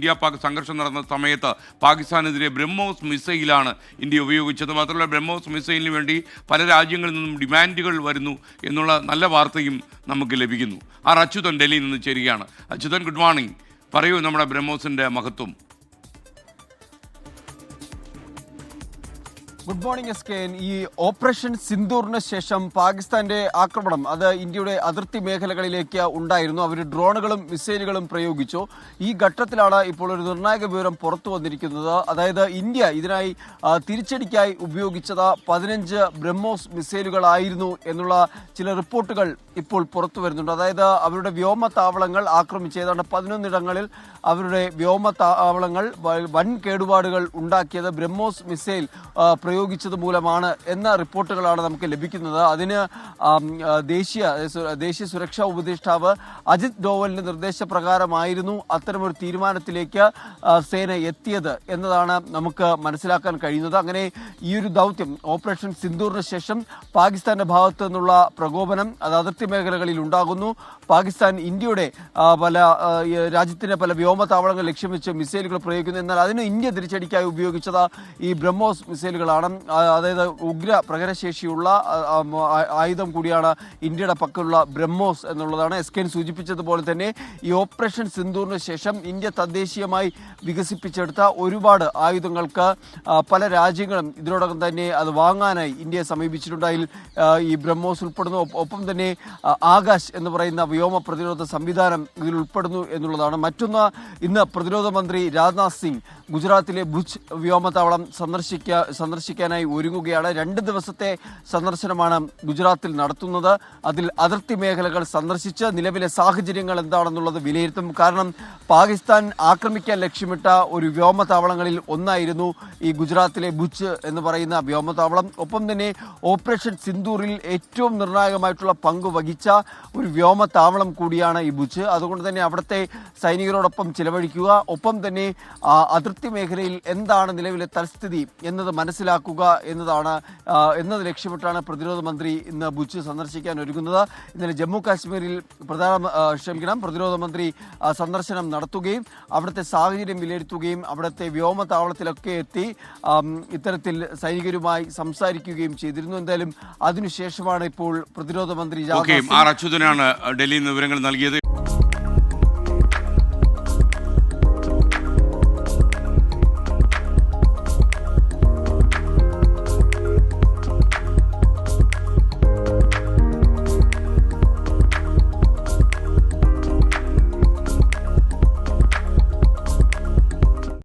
India Pak സംഘർഷം നടന്ന സമയത്ത് പാകിസ്ഥാനെതിരെ ബ്രഹ്മോസ് മിസൈലാണ് ഇന്ത്യ ഉപയോഗിച്ചത്. മാത്രമല്ല ബ്രഹ്മോസ് മിസൈലിന് വേണ്ടി പല രാജ്യങ്ങളിൽ നിന്നും ഡിമാൻഡുകൾ വരുന്നു എന്നുള്ള നല്ല വാർത്തയും നമുക്ക് ലഭിക്കുന്നു. ആർ അച്യുതൻ ഡൽഹിയിൽ നിന്ന് ചേരുകയാണ്. അച്യുതൻ ഗുഡ് മോർണിംഗ് പറയൂ നമ്മുടെ ബ്രഹ്മോസിന്റെ മഹത്വം. Good morning S K. ഈ ഓപ്പറേഷൻ സിന്ദൂറിന് ശേഷം പാകിസ്ഥാന്റെ ആക്രമണം അത് ഇന്ത്യയുടെ അതിർത്തി മേഖലകളിലേക്ക് ഉണ്ടായിരുന്നു. അവർ ഡ്രോണുകളും മിസൈലുകളും പ്രയോഗിച്ചു. ഈ ഘട്ടത്തിലാണ് ഇപ്പോൾ ഒരു നിർണായക വിവരം പുറത്തു വന്നിരിക്കുന്നത്. അതായത് ഇന്ത്യ ഇതിനായി തിരിച്ചടിക്കായി ഉപയോഗിച്ചത് പതിനഞ്ച് ബ്രഹ്മോസ് മിസൈലുകളായിരുന്നു എന്നുള്ള ചില റിപ്പോർട്ടുകൾ ഇപ്പോൾ പുറത്തു വരുന്നുണ്ട്. അതായത് അവരുടെ വ്യോമ താവളങ്ങൾ ആക്രമിച്ച് ഏതാണ്ട് പതിനൊന്നിടങ്ങളിൽ അവരുടെ വ്യോമ താവളങ്ങൾ വൻ കേടുപാടുകൾ ഉണ്ടാക്കിയത് ബ്രഹ്മോസ് മിസൈൽ പ്രയോഗിച്ചത് മൂലമാണ് എന്ന റിപ്പോർട്ടുകളാണ് നമുക്ക് ലഭിക്കുന്നത്. അതിന് ദേശീയ ദേശീയ സുരക്ഷാ ഉപദേഷ്ടാവ് അജിത് ഡോവലിന്റെ നിർദ്ദേശപ്രകാരമായിരുന്നു അത്തരമൊരു തീരുമാനത്തിലേക്ക് സേന എത്തിയത് എന്നതാണ് നമുക്ക് മനസ്സിലാക്കാൻ കഴിയുന്നത്. അങ്ങനെ ഈ ഒരു ദൗത്യം ഓപ്പറേഷൻ സിന്ദൂറിന് ശേഷം പാകിസ്ഥാന്റെ ഭാഗത്തു നിന്നുള്ള പ്രകോപനം അത് അതിർത്തി മേഖലകളിൽ ഉണ്ടാകുന്നു. പാകിസ്ഥാൻ ഇന്ത്യയുടെ പല രാജ്യത്തിന്റെ പല വ്യോമതാവളങ്ങൾ ലക്ഷ്യം വെച്ച് മിസൈലുകൾ പ്രയോഗിക്കുന്നു. എന്നാൽ അതിന് ഇന്ത്യ തിരിച്ചടിക്കായി ഉപയോഗിച്ചത് ഈ ബ്രഹ്മോസ് മിസൈലുകളാണ്. അതായത് ഉഗ്ര ആ- ആയുധം കൂടിയാണ് ഇന്ത്യയുടെ പക്കലുള്ള ബ്രഹ്മോസ് എന്നുള്ളതാണ്. എസ് കെൻ സൂചിപ്പിച്ചതുപോലെ തന്നെ ഈ ഓപ്പറേഷൻ സിന്ധൂറിന് ശേഷം ഇന്ത്യ തദ്ദേശീയമായി വികസിപ്പിച്ചെടുത്ത ഒരുപാട് ആയുധങ്ങൾക്ക് പല രാജ്യങ്ങളും ഇതിനോടകം തന്നെ അത് വാങ്ങാനായി ഇന്ത്യയെ സമീപിച്ചിട്ടുണ്ട്. ഈ ബ്രഹ്മോസ് ഉൾപ്പെടുന്നു. ഒപ്പം തന്നെ ആകാശ് എന്ന് പറയുന്ന വ്യോമ പ്രതിരോധ സംവിധാനം ഇതിൽ ഉൾപ്പെടുന്നു എന്നുള്ളതാണ്. മറ്റൊന്ന് ഇന്ന് പ്രതിരോധ മന്ത്രി രാജ്നാഥ് സിംഗ് ഗുജറാത്തിലെ ഭുജ് വ്യോമത്താവളം സന്ദർശിക്ക സന്ദർശിക്കാനായി ഒരുങ്ങുകയാണ്. രണ്ട് ദിവസത്തെ സന്ദർശനമാണ് ഗുജറാത്തിൽ നടത്തുന്നത്. അതിൽ അതിർത്തി മേഖലകൾ സന്ദർശിച്ച് നിലവിലെ സാഹചര്യങ്ങൾ എന്താണെന്നുള്ളത് വിലയിരുത്തും. കാരണം പാകിസ്ഥാൻ ആക്രമിക്കാൻ ലക്ഷ്യമിട്ട ഒരു വ്യോമത്താവളങ്ങളിൽ ഒന്നായിരുന്നു ഈ ഗുജറാത്തിലെ ഭുജ് എന്ന് പറയുന്ന വ്യോമത്താവളം. ഒപ്പം തന്നെ ഓപ്പറേഷൻ സിന്ദൂറിൽ ഏറ്റവും നിർണായകമായിട്ടുള്ള പങ്ക് വഹിച്ച ഒരു വ്യോമതാവളം കൂടിയാണ് ഈ ബുച്ച്. അതുകൊണ്ട് തന്നെ അവിടുത്തെ സൈനികരോടൊപ്പം ചിലവഴിക്കുക. ഒപ്പം തന്നെ അതിർത്തി മേഖലയിൽ എന്താണ് നിലവിലെ തൽസ്ഥിതി എന്നത് മനസ്സിലാക്കുക എന്നതാണ് എന്നത് ലക്ഷ്യമിട്ടാണ് പ്രതിരോധ മന്ത്രി ഇന്ന് ബുച്ച് സന്ദർശിക്കാൻ ഒരുങ്ങുന്നത്. ഇന്നലെ ജമ്മു കാശ്മീരിൽ പ്രധാന ക്ഷമിക്കണം പ്രതിരോധ മന്ത്രി സന്ദർശനം നടത്തുകയും അവിടുത്തെ സാഹചര്യം വിലയിരുത്തുകയും അവിടുത്തെ വ്യോമതാവളത്തിലൊക്കെ എത്തി ഇത്തരത്തിൽ സൈനികരുമായി സംസാരിക്കുകയും ചെയ്തിരുന്നു. എന്തായാലും അതിനുശേഷമാണ് ഇപ്പോൾ പ്രതിരോധ മന്ത്രി ഓക്കെ രാജ്നാഥ് ആർ അച്യുതനാണ് ഡൽഹിയിൽ നിന്ന് വിവരങ്ങൾ നൽകിയത്